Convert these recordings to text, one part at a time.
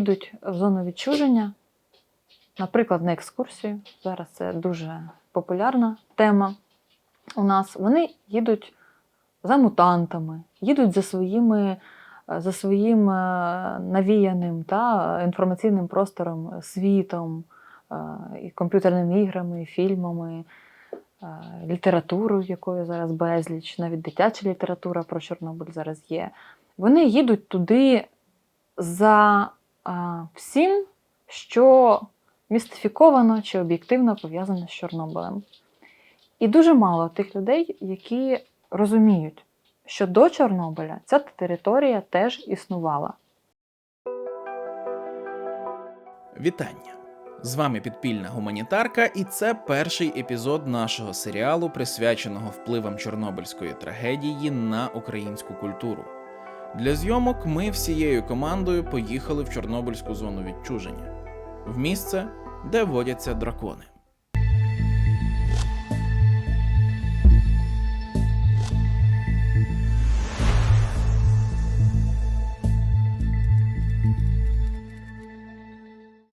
їдуть в зону відчуження, наприклад, на екскурсію, зараз це дуже популярна тема у нас, вони їдуть за мутантами, їдуть за своїми. е, За своїм е, навіяним та інформаційним простором, світом, е, і комп'ютерними іграми, і фільмами, літературою, якою зараз безліч, навіть дитяча література про Чорнобиль зараз є. Вони їдуть туди за всім, що містифіковано чи об'єктивно пов'язане з Чорнобилем. І дуже мало тих людей, які розуміють, що до Чорнобиля ця територія теж існувала. Вітання! З вами підпільна гуманітарка, і це перший епізод нашого серіалу, присвяченого впливам Чорнобильської трагедії на українську культуру. Для зйомок ми всією командою поїхали в Чорнобильську зону відчуження в місце, де водяться дракони.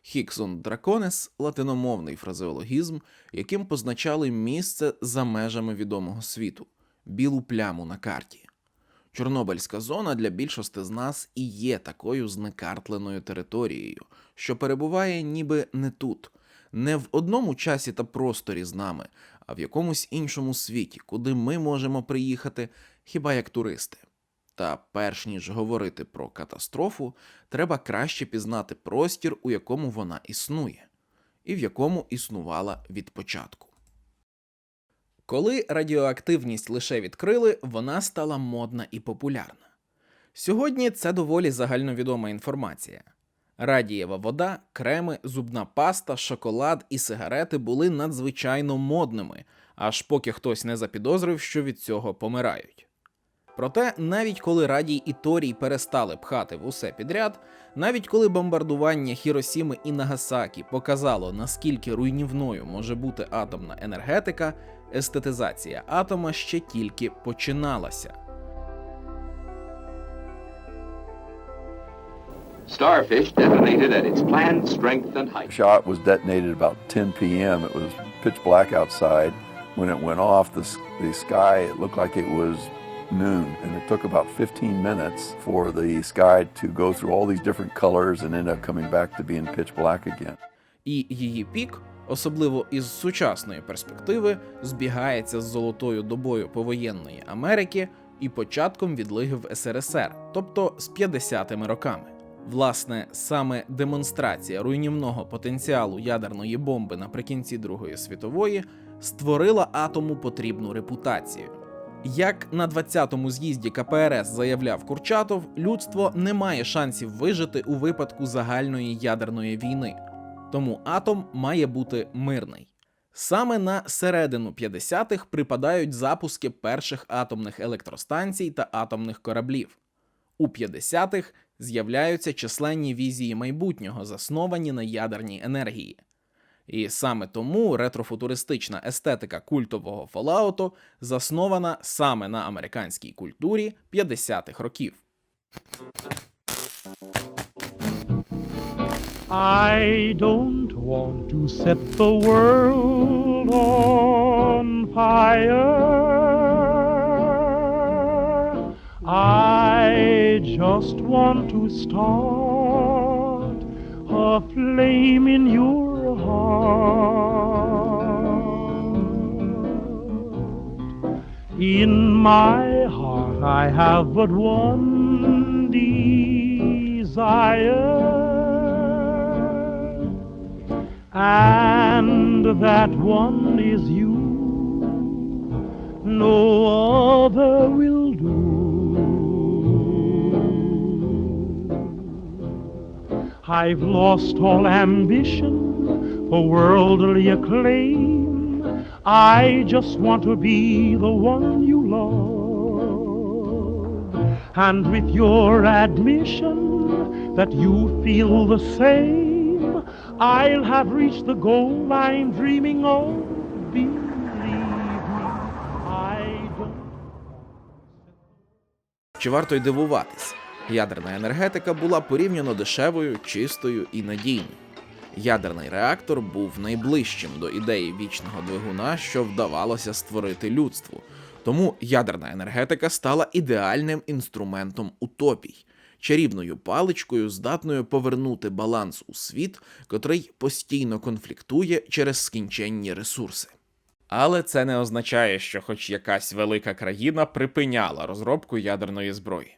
Хіксон драконес латиномовний фразеологізм, яким позначали місце за межами відомого світу білу пляму на карті. Чорнобильська зона для більшості з нас і є такою зникартленою територією, що перебуває ніби не тут, не в одному часі та просторі з нами, а в якомусь іншому світі, куди ми можемо приїхати хіба як туристи. Та перш ніж говорити про катастрофу, треба краще пізнати простір, у якому вона існує, і в якому існувала від початку. Коли радіоактивність лише відкрили, вона стала модна і популярна. Сьогодні це доволі загальновідома інформація. Радієва вода, креми, зубна паста, шоколад і сигарети були надзвичайно модними, аж поки хтось не запідозрив, що від цього помирають. Проте, навіть коли радій і Торій перестали пхати в усе підряд, навіть коли бомбардування Хіросіми і Нагасакі показало, наскільки руйнівною може бути атомна енергетика, естетизація атома ще тільки починалася. Starfish detonated at its planned strength and height. shot was detonated about 10 p.m. It was pitch black outside. When it went off, the, the sky, it looked like it was noon. And it took about 15 minutes for the sky to go through all these different colors and end up coming back to being pitch black again. І її пік, особливо із сучасної перспективи, збігається з золотою добою повоєнної Америки і початком відлиги в СРСР, тобто з 50-ми роками. Власне, саме демонстрація руйнівного потенціалу ядерної бомби наприкінці Другої світової створила атому потрібну репутацію. Як на 20-му з'їзді КПРС заявляв Курчатов, людство не має шансів вижити у випадку загальної ядерної війни. Тому атом має бути мирний. Саме на середину 50-х припадають запуски перших атомних електростанцій та атомних кораблів. У 50-х з'являються численні візії майбутнього, засновані на ядерній енергії. І саме тому ретрофутуристична естетика культового Fallout заснована саме на американській культурі 50-х років. I don't want to set the world on fire. I just want to start a flame in your heart. In my heart, I have but one desire, and that one is you. No other will do. I've lost all ambition for worldly acclaim. I just want to be the one you love. And with your admission that you feel the same, I'll have reached the goal I'm dreaming of. Believe. Чи варто й дивуватись? Ядерна енергетика була порівняно дешевою, чистою і надійною. Ядерний реактор був найближчим до ідеї вічного двигуна, що вдавалося створити людству. Тому ядерна енергетика стала ідеальним інструментом утопій, чарівною паличкою, здатною повернути баланс у світ, котрий постійно конфліктує через скінченні ресурси. Але це не означає, що хоч якась велика країна припиняла розробку ядерної зброї.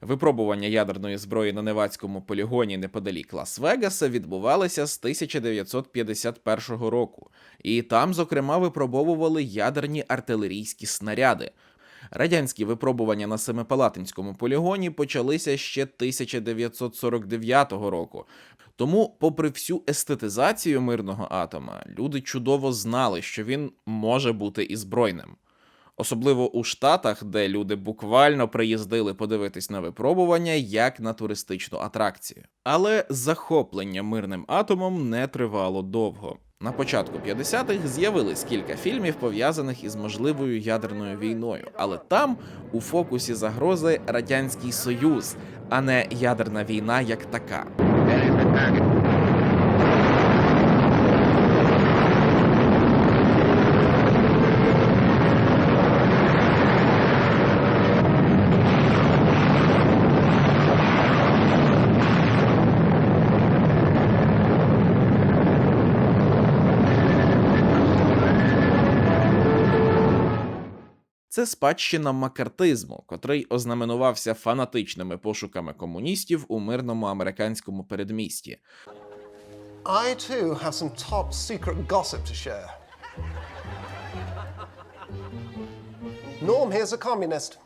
Випробування ядерної зброї на Невацькому полігоні неподалік Лас-Вегаса відбувалися з 1951 року, і там, зокрема, випробовували ядерні артилерійські снаряди. Радянські випробування на Семипалатинському полігоні почалися ще 1949 року. Тому, попри всю естетизацію мирного атома, люди чудово знали, що він може бути і збройним. Особливо у Штатах, де люди буквально приїздили подивитись на випробування як на туристичну атракцію. Але захоплення мирним атомом не тривало довго. На початку 50-х з'явились кілька фільмів, пов'язаних із можливою ядерною війною, але там у фокусі загрози Радянський Союз, а не ядерна війна як така. Це спадщина макартизму, котрий ознаменувався фанатичними пошуками комуністів у мирному американському передмісті. I too have some top secret gossip to share. Norm here's a communist.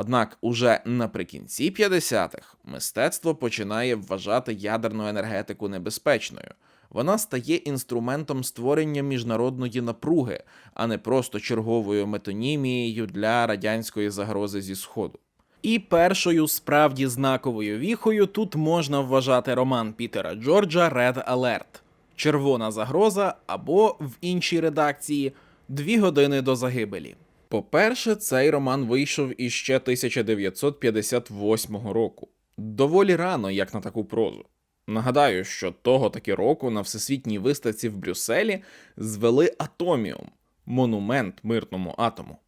Однак уже наприкінці 50-х мистецтво починає вважати ядерну енергетику небезпечною. Вона стає інструментом створення міжнародної напруги, а не просто черговою метонімією для радянської загрози зі сходу. І першою справді знаковою віхою тут можна вважати роман Пітера Джорджа Red Alert Червона загроза або в іншій редакції Дві години до загибелі. По-перше, цей роман вийшов іще 1958 року. Доволі рано, як на таку прозу. Нагадаю, що того таки року на всесвітній виставці в Брюсселі звели атоміум монумент мирному атому.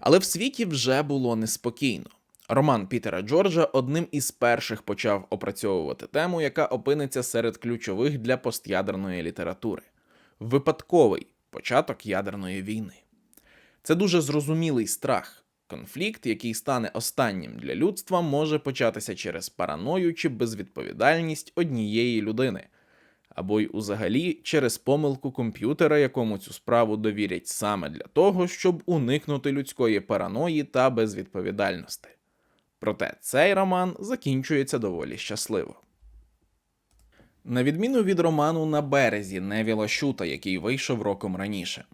Але в світі вже було неспокійно. Роман Пітера Джорджа одним із перших почав опрацьовувати тему, яка опиниться серед ключових для постядерної літератури випадковий початок ядерної війни. Це дуже зрозумілий страх. Конфлікт, який стане останнім для людства, може початися через параною чи безвідповідальність однієї людини, або й узагалі через помилку комп'ютера, якому цю справу довірять саме для того, щоб уникнути людської параної та безвідповідальності. Проте цей роман закінчується доволі щасливо. На відміну від роману на березі Невіла Шута, який вийшов роком раніше.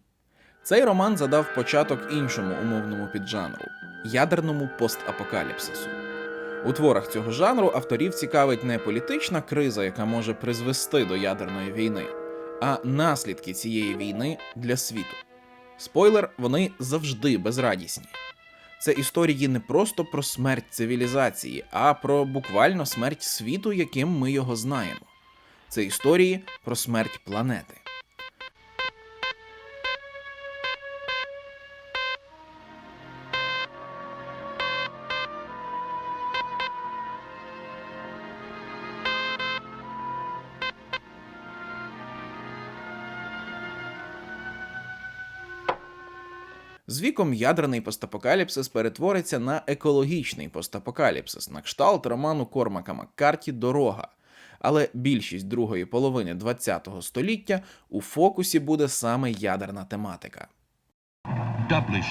Цей роман задав початок іншому умовному піджанру ядерному постапокаліпсису. У творах цього жанру авторів цікавить не політична криза, яка може призвести до ядерної війни, а наслідки цієї війни для світу. Спойлер, вони завжди безрадісні. Це історії не просто про смерть цивілізації, а про буквально смерть світу, яким ми його знаємо. Це історії про смерть планети. З ядерний постапокаліпсис перетвориться на екологічний постапокаліпсис на кшталт роману Кормака Маккарті Дорога. Але більшість другої половини ХХ століття у фокусі буде саме ядерна тематика. doubly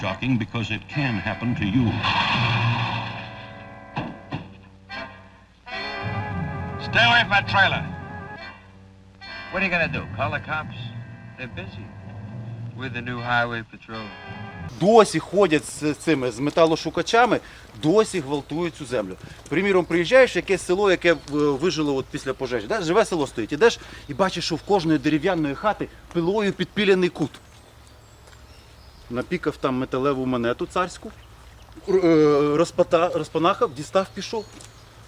with the new highway patrol. Досі ходять з цими з металошукачами, досі гвалтують цю землю. Приміром, приїжджаєш в якесь село, яке е, вижило от після пожежі, да? живе село стоїть, ідеш і бачиш, що в кожної дерев'яної хати пилою підпіляний кут. напікав там металеву монету царську, е, розпанахав, дістав, пішов.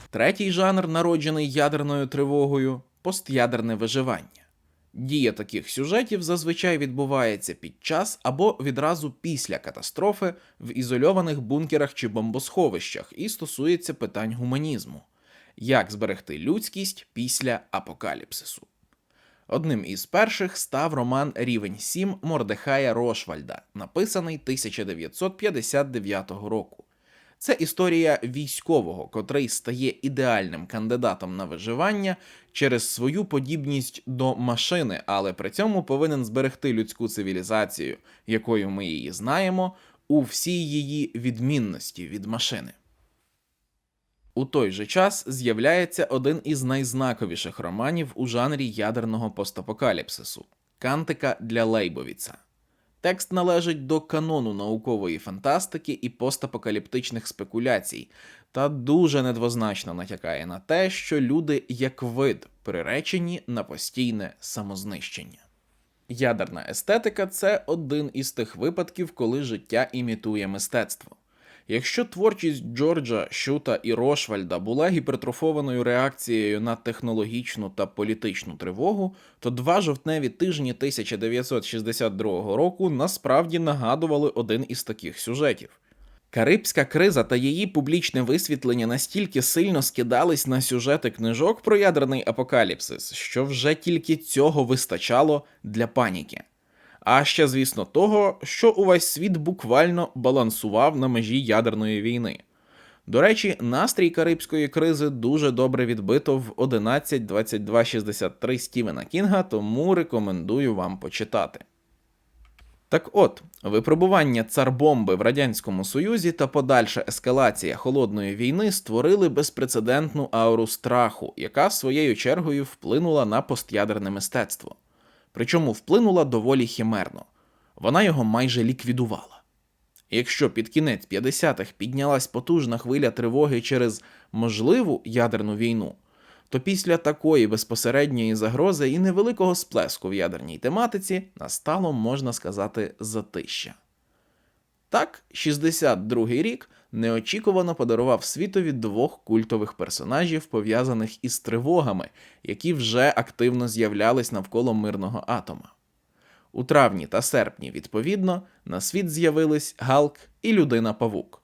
Третій жанр, народжений ядерною тривогою постядерне виживання. Дія таких сюжетів зазвичай відбувається під час або відразу після катастрофи в ізольованих бункерах чи бомбосховищах і стосується питань гуманізму як зберегти людськість після апокаліпсису. Одним із перших став роман Рівень 7 Мордехая Рошвальда, написаний 1959 року. Це історія військового, котрий стає ідеальним кандидатом на виживання через свою подібність до машини, але при цьому повинен зберегти людську цивілізацію, якою ми її знаємо, у всій її відмінності від машини. У той же час з'являється один із найзнаковіших романів у жанрі ядерного постапокаліпсису Кантика для Лейбовіца. Текст належить до канону наукової фантастики і постапокаліптичних спекуляцій, та дуже недвозначно натякає на те, що люди як вид приречені на постійне самознищення. Ядерна естетика це один із тих випадків, коли життя імітує мистецтво. Якщо творчість Джорджа, Шута і Рошвальда була гіпертрофованою реакцією на технологічну та політичну тривогу, то два жовтневі тижні 1962 року насправді нагадували один із таких сюжетів. Карибська криза та її публічне висвітлення настільки сильно скидались на сюжети книжок про ядерний апокаліпсис, що вже тільки цього вистачало для паніки. А ще, звісно, того, що увесь світ буквально балансував на межі ядерної війни. До речі, настрій карибської кризи дуже добре відбито в 11.22.63 Стівена Кінга, тому рекомендую вам почитати. Так от, випробування царбомби в Радянському Союзі та подальша ескалація холодної війни створили безпрецедентну ауру страху, яка своєю чергою вплинула на постядерне мистецтво. Причому вплинула доволі химерно. Вона його майже ліквідувала. Якщо під кінець 50-х піднялась потужна хвиля тривоги через можливу ядерну війну, то після такої безпосередньої загрози і невеликого сплеску в ядерній тематиці настало, можна сказати, затища. Так, 62-й рік неочікувано подарував світові двох культових персонажів, пов'язаних із тривогами, які вже активно з'являлись навколо мирного атома. У травні та серпні, відповідно, на світ з'явились Галк і Людина Павук.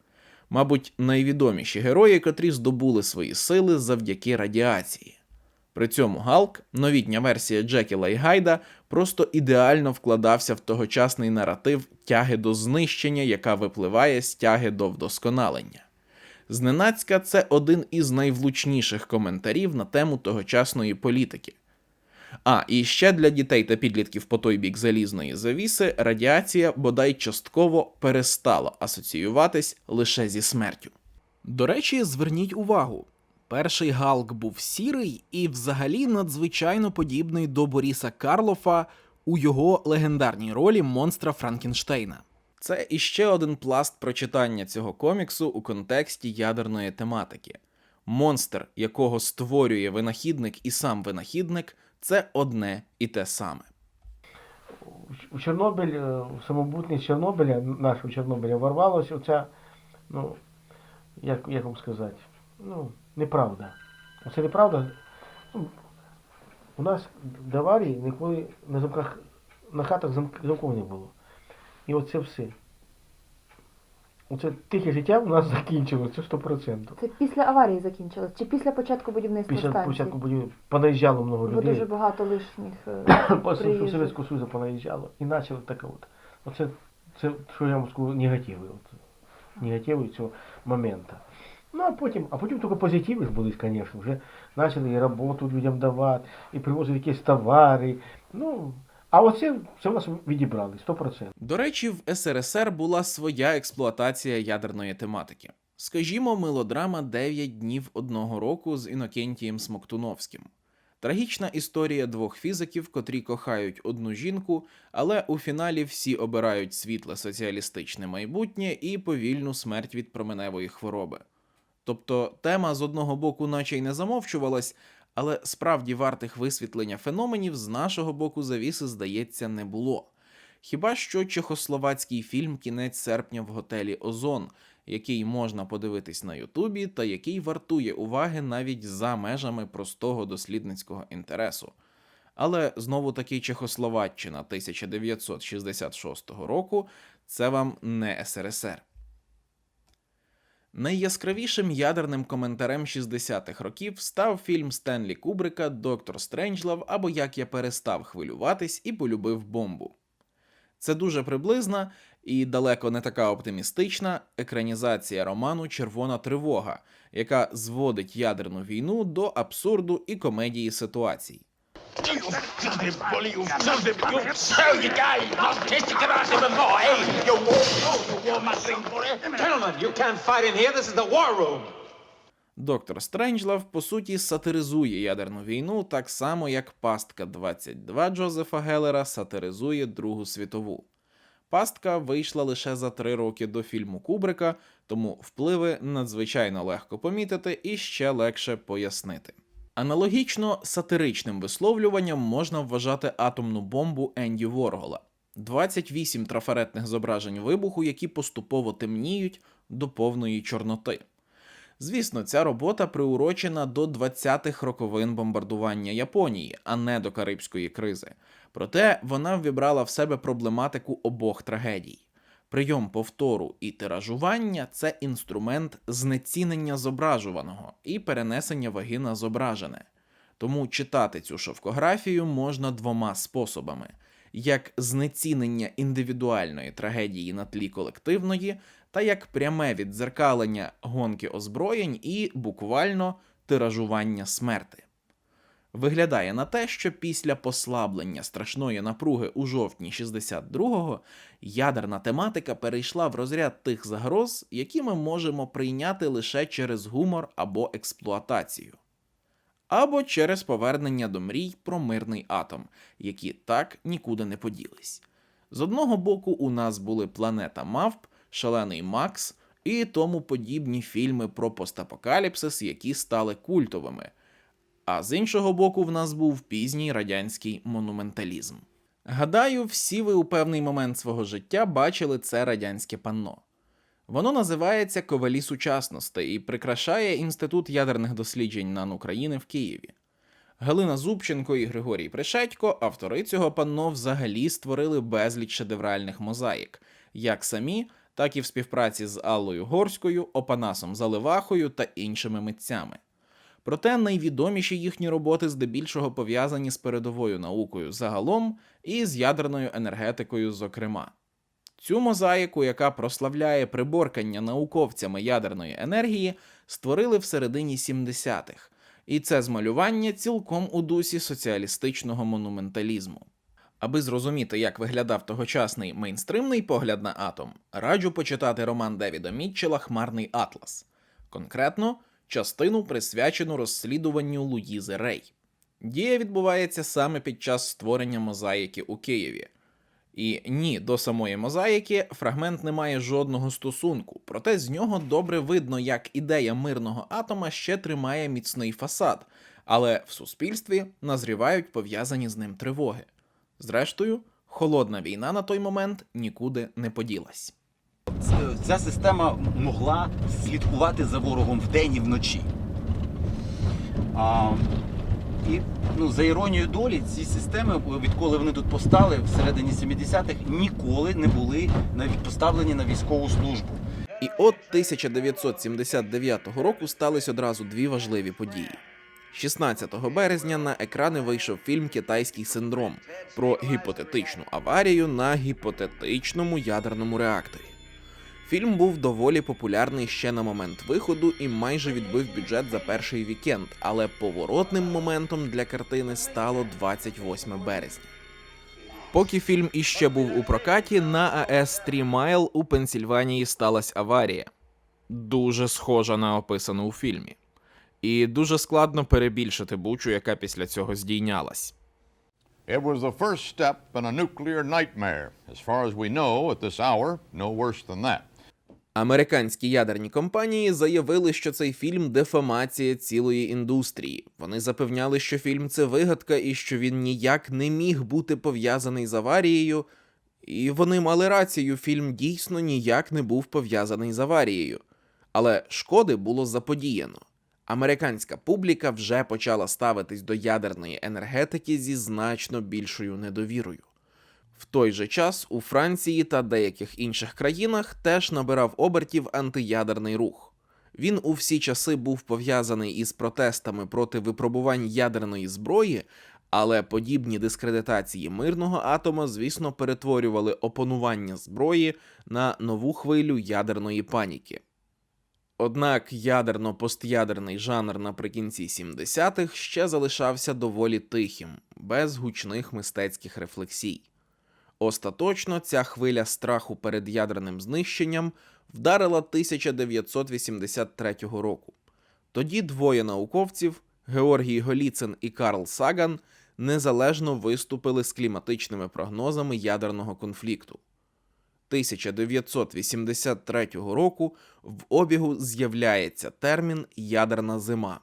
Мабуть, найвідоміші герої, котрі здобули свої сили завдяки радіації. При цьому Галк, новітня версія Джекіла і Гайда, просто ідеально вкладався в тогочасний наратив тяги до знищення, яка випливає з тяги до вдосконалення. Зненацька це один із найвлучніших коментарів на тему тогочасної політики. А, і ще для дітей та підлітків по той бік залізної завіси радіація бодай частково перестала асоціюватись лише зі смертю. До речі, зверніть увагу: перший Галк був сірий і взагалі надзвичайно подібний до Боріса Карлофа у його легендарній ролі монстра Франкенштейна. Це іще один пласт прочитання цього коміксу у контексті ядерної тематики. Монстр, якого створює винахідник і сам винахідник, це одне і те саме. у Чорнобиль, е, у самобутність Чорнобиля, нашого Чорнобиля, ворвалося оця, ну, як, як вам сказати, ну, неправда. Оце неправда. Ну, у нас до аварії ніколи на замках, на хатах замк, замків не було. І оце все. Оце тихе життя у нас закінчилося, це 100%. Це після аварії закінчилось чи після початку будівництва Після станції? початку будівлі понаїжджало много Бо людей. дуже багато лишніх е, После. Совєтського Союзу понаїжджало. І почали таке от. Оце, це, що я вам скажу, негативи. От, негативи цього моменту. Ну, а потім, а потім тільки позитиви ж були, звісно. Вже почали і роботу людям давати, і привозили якісь товари. Ну, а оце це в нас відібрали, 100%. До речі, в СРСР була своя експлуатація ядерної тематики. Скажімо, мелодрама «Дев'ять днів одного року з Інокентієм Смоктуновським. Трагічна історія двох фізиків, котрі кохають одну жінку, але у фіналі всі обирають світле соціалістичне майбутнє і повільну смерть від променевої хвороби. Тобто тема з одного боку, наче й не замовчувалась, але справді вартих висвітлення феноменів з нашого боку завіси, здається, не було. Хіба що чехословацький фільм Кінець серпня в готелі Озон, який можна подивитись на Ютубі та який вартує уваги навіть за межами простого дослідницького інтересу. Але знову таки Чехословаччина 1966 року це вам не СРСР. Найяскравішим ядерним коментарем 60-х років став фільм Стенлі Кубрика Доктор Стренджлав або Як я перестав хвилюватись і полюбив бомбу. Це дуже приблизна і далеко не така оптимістична екранізація роману Червона тривога, яка зводить ядерну війну до абсурду і комедії ситуацій. Доктор Стренджлав по суті сатиризує ядерну війну так само, як Пастка 22 Джозефа Геллера сатиризує Другу світову. Пастка вийшла лише за три роки до фільму Кубрика, тому впливи надзвичайно легко помітити і ще легше пояснити. Аналогічно сатиричним висловлюванням можна вважати атомну бомбу Енді Воргола. 28 трафаретних зображень вибуху, які поступово темніють до повної чорноти. Звісно, ця робота приурочена до 20-х роковин бомбардування Японії, а не до Карибської кризи. Проте вона ввібрала в себе проблематику обох трагедій. Прийом повтору і тиражування це інструмент знецінення зображуваного і перенесення ваги на зображене. Тому читати цю шовкографію можна двома способами: як знецінення індивідуальної трагедії на тлі колективної, та як пряме віддзеркалення гонки озброєнь і буквально тиражування смерти. Виглядає на те, що після послаблення страшної напруги у жовтні 62-го ядерна тематика перейшла в розряд тих загроз, які ми можемо прийняти лише через гумор або експлуатацію, або через повернення до мрій про мирний атом, які так нікуди не поділись. З одного боку, у нас були планета Мавп, Шалений Макс і тому подібні фільми про постапокаліпсис, які стали культовими. А з іншого боку, в нас був пізній радянський монументалізм. Гадаю, всі ви у певний момент свого життя бачили це радянське панно. Воно називається Ковалі сучасності і прикрашає Інститут ядерних досліджень НАН України в Києві. Галина Зубченко і Григорій Пришедько, автори цього панно, взагалі створили безліч шедевральних мозаїк, як самі, так і в співпраці з Аллою Горською, Опанасом Заливахою та іншими митцями. Проте найвідоміші їхні роботи здебільшого пов'язані з передовою наукою загалом і з ядерною енергетикою, зокрема. Цю мозаїку, яка прославляє приборкання науковцями ядерної енергії, створили в середині 70-х, і це змалювання цілком у дусі соціалістичного монументалізму. Аби зрозуміти, як виглядав тогочасний мейнстримний погляд на атом, раджу почитати роман Девіда Мітчела Хмарний Атлас. Конкретно частину присвячену розслідуванню Луїзи Рей. Дія відбувається саме під час створення мозаїки у Києві. І ні, до самої мозаїки фрагмент не має жодного стосунку, проте з нього добре видно, як ідея мирного атома ще тримає міцний фасад, але в суспільстві назрівають пов'язані з ним тривоги. Зрештою, холодна війна на той момент нікуди не поділась. Ця система могла слідкувати за ворогом вдень і вночі. А, і ну, за іронією долі, ці системи, відколи вони тут постали всередині 70-х, ніколи не були навіть поставлені на військову службу. І от 1979 року стались одразу дві важливі події. 16 березня на екрани вийшов фільм Китайський синдром про гіпотетичну аварію на гіпотетичному ядерному реакторі. Фільм був доволі популярний ще на момент виходу і майже відбив бюджет за перший вікенд, але поворотним моментом для картини стало 28 березня. Поки фільм іще був у прокаті, на АЕС Трі Майл у Пенсільванії сталася аварія, дуже схожа на описану у фільмі. І дуже складно перебільшити бучу, яка після цього здійнялась. It was the first step in a nuclear nightmare. As far as we know at this hour, no worse than that. Американські ядерні компанії заявили, що цей фільм дефамація цілої індустрії. Вони запевняли, що фільм це вигадка і що він ніяк не міг бути пов'язаний з аварією. І вони мали рацію, фільм дійсно ніяк не був пов'язаний з аварією. Але шкоди було заподіяно. Американська публіка вже почала ставитись до ядерної енергетики зі значно більшою недовірою. В той же час у Франції та деяких інших країнах теж набирав обертів антиядерний рух. Він у всі часи був пов'язаний із протестами проти випробувань ядерної зброї, але подібні дискредитації мирного атома, звісно, перетворювали опанування зброї на нову хвилю ядерної паніки. Однак ядерно-постядерний жанр наприкінці 70-х ще залишався доволі тихим, без гучних мистецьких рефлексій. Остаточно ця хвиля страху перед ядерним знищенням вдарила 1983 року. Тоді двоє науковців Георгій Голіцин і Карл Саган незалежно виступили з кліматичними прогнозами ядерного конфлікту. 1983 року в обігу з'являється термін ядерна зима.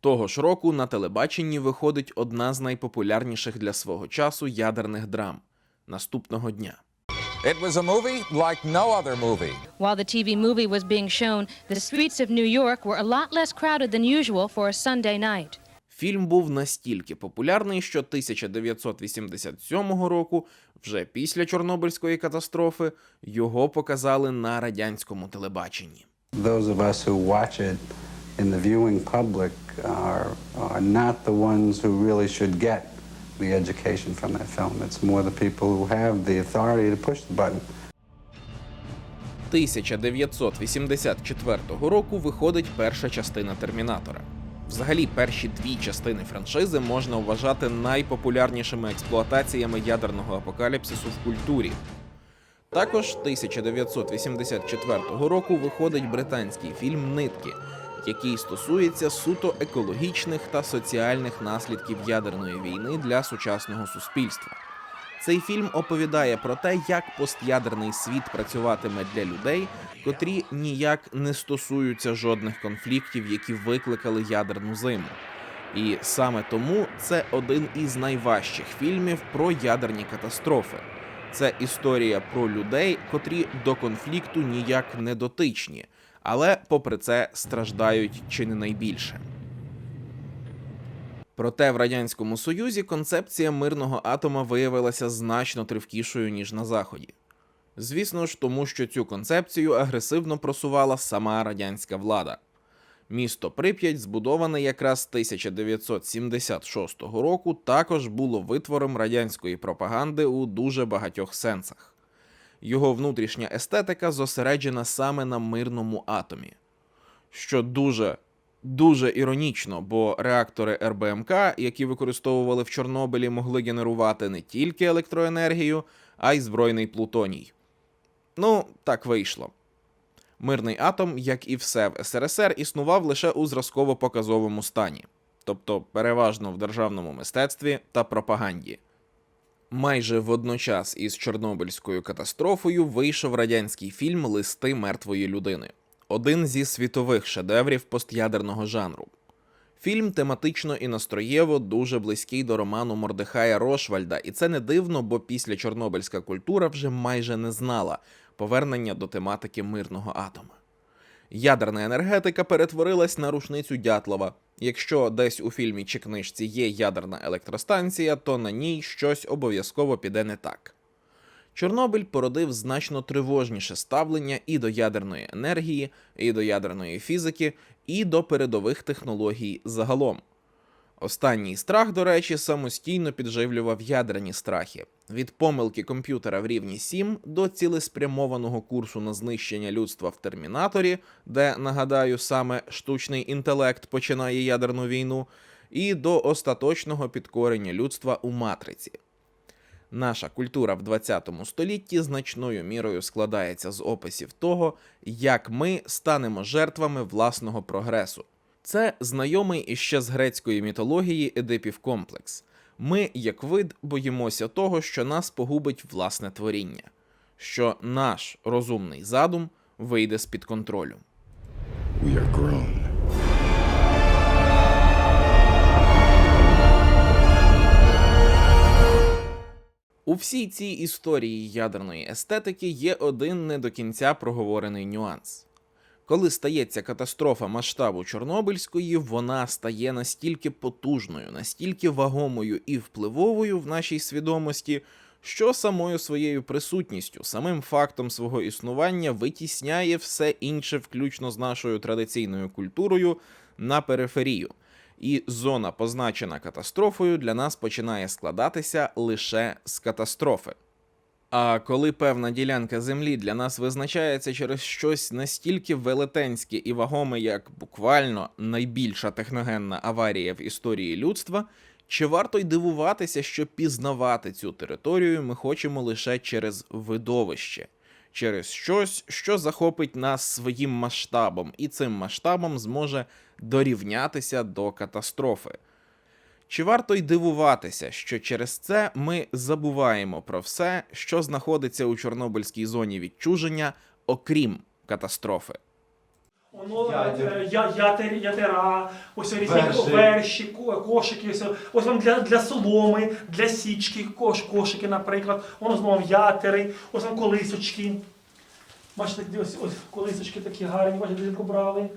Того ж року на телебаченні виходить одна з найпопулярніших для свого часу ядерних драм наступного дня. It was a movie like no other movie. While the TV movie was being shown, the streets of New York were a lot less crowded than usual for a Sunday night. Фільм був настільки популярний, що 1987 року, вже після Чорнобильської катастрофи, його показали на радянському телебаченні. Those of us who watch it in the viewing public are, are not the ones who really should get the education from that film. It's more the people who have the authority to push the button. 1984 року виходить перша частина Термінатора. Взагалі, перші дві частини франшизи можна вважати найпопулярнішими експлуатаціями ядерного апокаліпсису в культурі. Також 1984 року виходить британський фільм Нитки, який стосується суто екологічних та соціальних наслідків ядерної війни для сучасного суспільства. Цей фільм оповідає про те, як постядерний світ працюватиме для людей, котрі ніяк не стосуються жодних конфліктів, які викликали ядерну зиму. І саме тому це один із найважчих фільмів про ядерні катастрофи. Це історія про людей, котрі до конфлікту ніяк не дотичні, але попри це страждають чи не найбільше. Проте в радянському союзі концепція мирного атома виявилася значно тривкішою ніж на заході. Звісно ж, тому що цю концепцію агресивно просувала сама радянська влада. Місто Прип'ять, збудоване якраз 1976 року, також було витвором радянської пропаганди у дуже багатьох сенсах. Його внутрішня естетика зосереджена саме на мирному атомі, що дуже дуже іронічно, бо реактори РБМК, які використовували в Чорнобилі, могли генерувати не тільки електроенергію, а й збройний плутоній. Ну, так вийшло. Мирний атом, як і все в СРСР, існував лише у зразково-показовому стані, тобто переважно в державному мистецтві та пропаганді. Майже водночас із Чорнобильською катастрофою вийшов радянський фільм Листи мертвої людини, один зі світових шедеврів постядерного жанру. Фільм тематично і настроєво дуже близький до роману Мордехая Рошвальда, і це не дивно, бо після Чорнобильська культура вже майже не знала повернення до тематики мирного атома. Ядерна енергетика перетворилась на рушницю Дятлова. Якщо десь у фільмі чи книжці є ядерна електростанція, то на ній щось обов'язково піде не так. Чорнобиль породив значно тривожніше ставлення і до ядерної енергії, і до ядерної фізики, і до передових технологій загалом. Останній страх, до речі, самостійно підживлював ядерні страхи від помилки комп'ютера в рівні 7 до цілеспрямованого курсу на знищення людства в термінаторі, де, нагадаю, саме штучний інтелект починає ядерну війну, і до остаточного підкорення людства у матриці. Наша культура в 20 столітті значною мірою складається з описів того, як ми станемо жертвами власного прогресу. Це знайомий іще з грецької мітології Едипів комплекс. Ми, як вид, боїмося того, що нас погубить власне творіння, що наш розумний задум вийде з-під контролю. We are grown. У всій цій історії ядерної естетики є один не до кінця проговорений нюанс. Коли стається катастрофа масштабу Чорнобильської, вона стає настільки потужною, настільки вагомою і впливовою в нашій свідомості, що самою своєю присутністю, самим фактом свого існування витісняє все інше, включно з нашою традиційною культурою, на периферію. І зона, позначена катастрофою, для нас починає складатися лише з катастрофи. А коли певна ділянка землі для нас визначається через щось настільки велетенське і вагоме, як буквально найбільша техногенна аварія в історії людства, чи варто й дивуватися, що пізнавати цю територію ми хочемо лише через видовище, через щось, що захопить нас своїм масштабом, і цим масштабом зможе дорівнятися до катастрофи. Чи варто й дивуватися, що через це ми забуваємо про все, що знаходиться у Чорнобильській зоні відчуження, окрім катастрофи? Воно я, ятер, ятера, ось різні Верші. верші, ко- кошики, ось, ось вам для, для соломи, для січки, кош, кошики, наприклад. Воно знову ятери, ось вам колисочки. Бачите, де ось, ось колисочки такі гарні, бачите, де брали.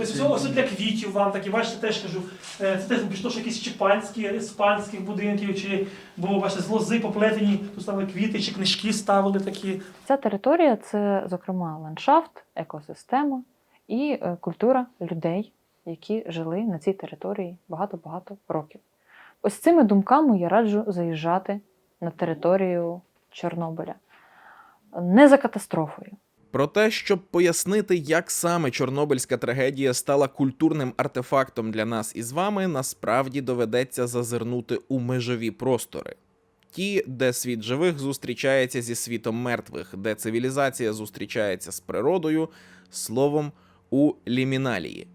Ось, ось, для квітів вам такі, бачите, теж кажу, е, це теж що якісь чіпанські, з панських будинків, чи було, бачите, з лози поплетені, тут ставили квіти, чи книжки ставили такі. Ця територія це, зокрема, ландшафт, екосистема і е, культура людей, які жили на цій території багато-багато років. Ось цими думками я раджу заїжджати на територію Чорнобиля. Не за катастрофою. Про те, щоб пояснити, як саме Чорнобильська трагедія стала культурним артефактом для нас із вами, насправді доведеться зазирнути у межові простори. Ті, де світ живих зустрічається зі світом мертвих, де цивілізація зустрічається з природою, словом, у ліміналії.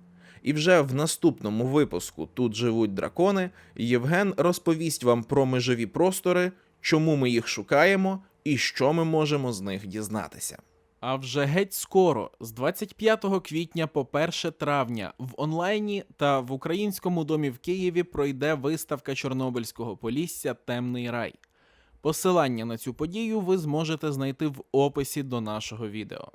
І вже в наступному випуску Тут живуть дракони Євген розповість вам про межові простори, чому ми їх шукаємо і що ми можемо з них дізнатися. А вже геть скоро, з 25 квітня по 1 травня, в онлайні та в українському домі в Києві пройде виставка Чорнобильського полісся Темний рай. Посилання на цю подію ви зможете знайти в описі до нашого відео.